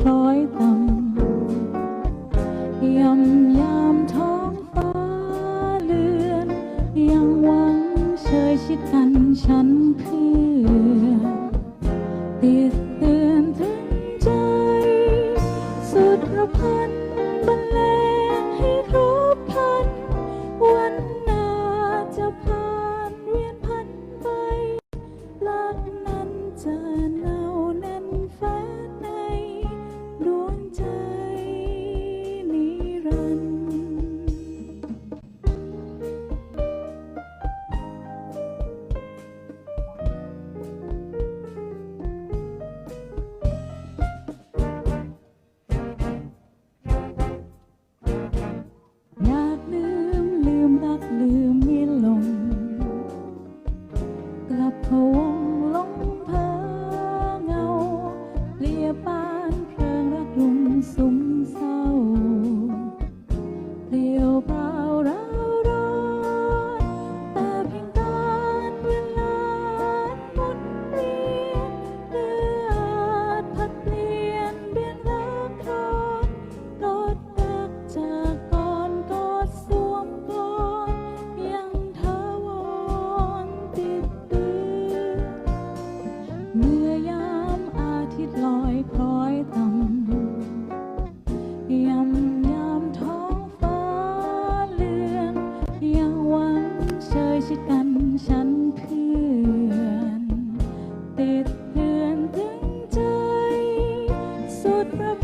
คล้อยต่ำย่ำยามท้องฟ้าเลือน ยังหวังเชยชิดกันฉันเพื่อติดเตือนถึงใจ สุดระพัน ฉันเพื่อนติดเพื่อนถึงใจ สุดประ